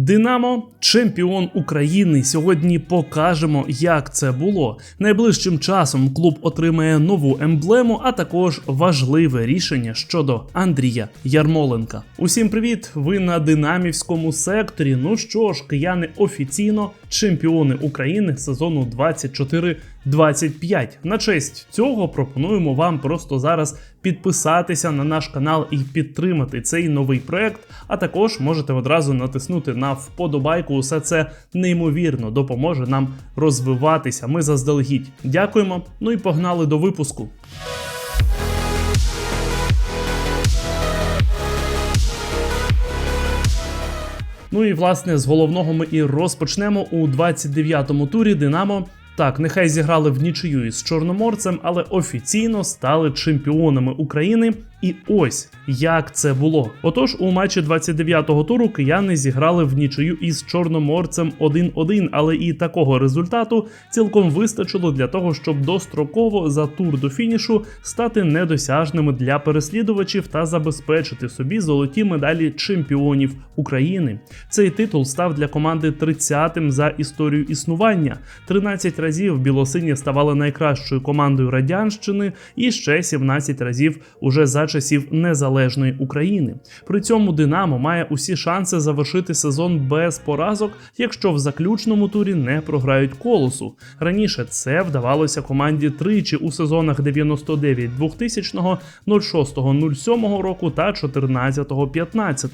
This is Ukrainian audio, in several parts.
Динамо чемпіон України. Сьогодні покажемо, як це було. Найближчим часом клуб отримає нову емблему, а також важливе рішення щодо Андрія Ярмоленка. Усім привіт! Ви на динамівському секторі. Ну що ж, кияни офіційно чемпіони України сезону 24-25. На честь цього пропонуємо вам просто зараз підписатися на наш канал і підтримати цей новий проект. А також можете одразу натиснути на вподобайку. Усе це неймовірно допоможе нам розвиватися. Ми заздалегідь дякуємо. Ну і погнали до випуску. Ну і власне з головного ми і розпочнемо у 29-му турі Динамо. Так, нехай зіграли в нічию із Чорноморцем, але офіційно стали чемпіонами України. І ось як це було. Отож, у матчі 29-го туру кияни зіграли в нічию із Чорноморцем 1-1, але і такого результату цілком вистачило для того, щоб достроково за тур до фінішу стати недосяжними для переслідувачів та забезпечити собі золоті медалі чемпіонів України. Цей титул став для команди 30-тим за історію існування. 13 разів білосині ставали найкращою командою радянщини, і ще 17 разів уже за часів незалежної України. При цьому Динамо має усі шанси завершити сезон без поразок, якщо в заключному турі не програють колосу. Раніше це вдавалося команді тричі у сезонах 99 2000 06 07 року та 14 15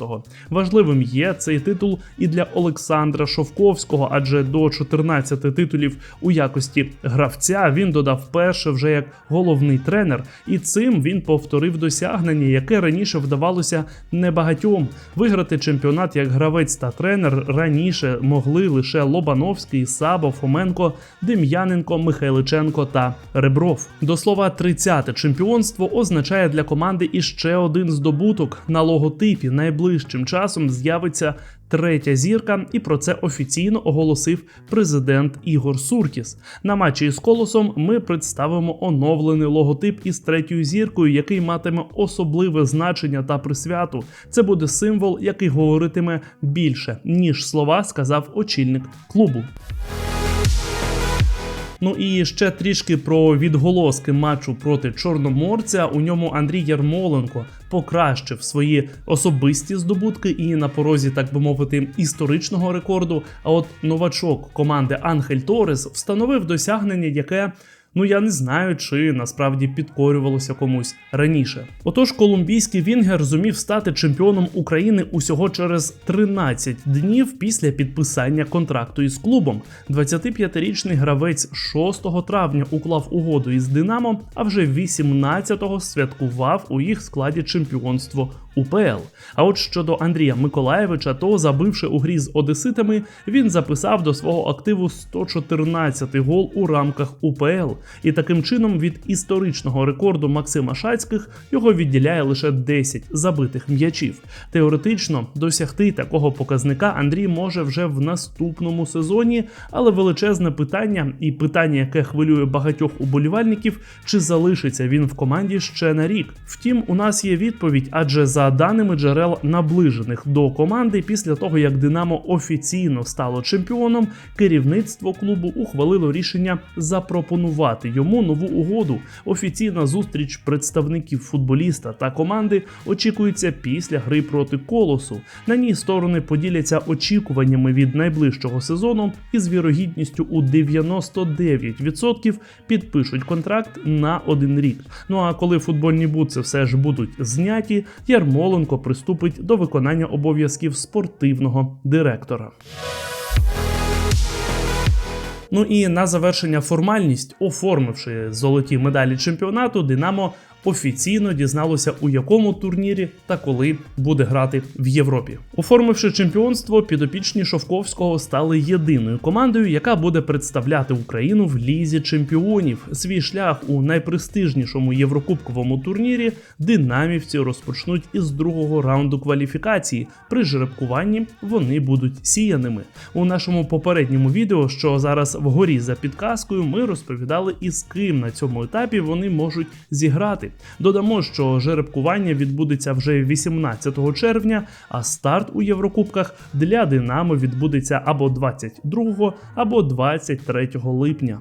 Важливим є цей титул і для Олександра Шовковського, адже до 14 титулів у якості гравця він додав перше вже як головний тренер, і цим він повторив досягнення, яке раніше вдавалося небагатьом. Виграти чемпіонат як гравець та тренер раніше могли лише Лобановський, Сабо, Фоменко, Дем'яненко, Михайличенко та Ребров. До слова, 30-те чемпіонство означає для команди іще один здобуток на логотипі. Найближчим часом з'явиться третя зірка, і про це офіційно оголосив президент Ігор Суркіс. На матчі із колосом ми представимо оновлений логотип із третьою зіркою, який матиме особливе значення та присвяту. Це буде символ, який говоритиме більше ніж слова, сказав очільник клубу. Ну і ще трішки про відголоски матчу проти Чорноморця. У ньому Андрій Ярмоленко покращив свої особисті здобутки і на порозі, так би мовити, історичного рекорду. А от новачок команди Анхель Торес встановив досягнення, яке. Ну я не знаю, чи насправді підкорювалося комусь раніше. Отож, колумбійський Вінгер зумів стати чемпіоном України усього через 13 днів після підписання контракту із клубом. 25-річний гравець 6 травня уклав угоду із Динамо, а вже 18-го святкував у їх складі чемпіонство УПЛ. А от щодо Андрія Миколаєвича, то забивши у грі з Одеситами, він записав до свого активу 114 гол у рамках УПЛ. І таким чином від історичного рекорду Максима Шацьких його відділяє лише 10 забитих м'ячів. Теоретично досягти такого показника Андрій може вже в наступному сезоні, але величезне питання, і питання, яке хвилює багатьох уболівальників, чи залишиться він в команді ще на рік. Втім, у нас є відповідь, адже за даними джерел наближених до команди, після того як Динамо офіційно стало чемпіоном, керівництво клубу ухвалило рішення запропонувати йому нову угоду. Офіційна зустріч представників футболіста та команди очікується після гри проти колосу. На ній сторони поділяться очікуваннями від найближчого сезону і з вірогідністю у 99% підпишуть контракт на один рік. Ну а коли футбольні бутси все ж будуть зняті, Ярмоленко приступить до виконання обов'язків спортивного директора. Ну і на завершення формальність, оформивши золоті медалі чемпіонату, Динамо офіційно дізналося, у якому турнірі та коли буде грати в Європі. Оформивши чемпіонство, підопічні Шовковського стали єдиною командою, яка буде представляти Україну в лізі чемпіонів. Свій шлях у найпрестижнішому єврокубковому турнірі динамівці розпочнуть із другого раунду кваліфікації. При жеребкуванні вони будуть сіяними. У нашому попередньому відео, що зараз вгорі за підказкою, ми розповідали, із ким на цьому етапі вони можуть зіграти. Додамо, що жеребкування відбудеться вже 18 червня, а старт у Єврокубках для Динамо відбудеться або 22, або 23 липня.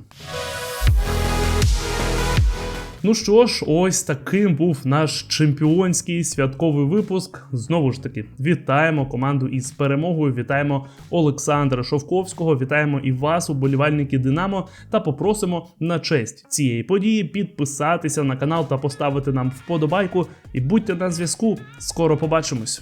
Ну що ж, ось таким був наш чемпіонський святковий випуск. Знову ж таки, вітаємо команду із перемогою. Вітаємо Олександра Шовковського, вітаємо і вас, уболівальники Динамо, та попросимо на честь цієї події підписатися на канал та поставити нам вподобайку. І будьте на зв'язку. Скоро побачимось.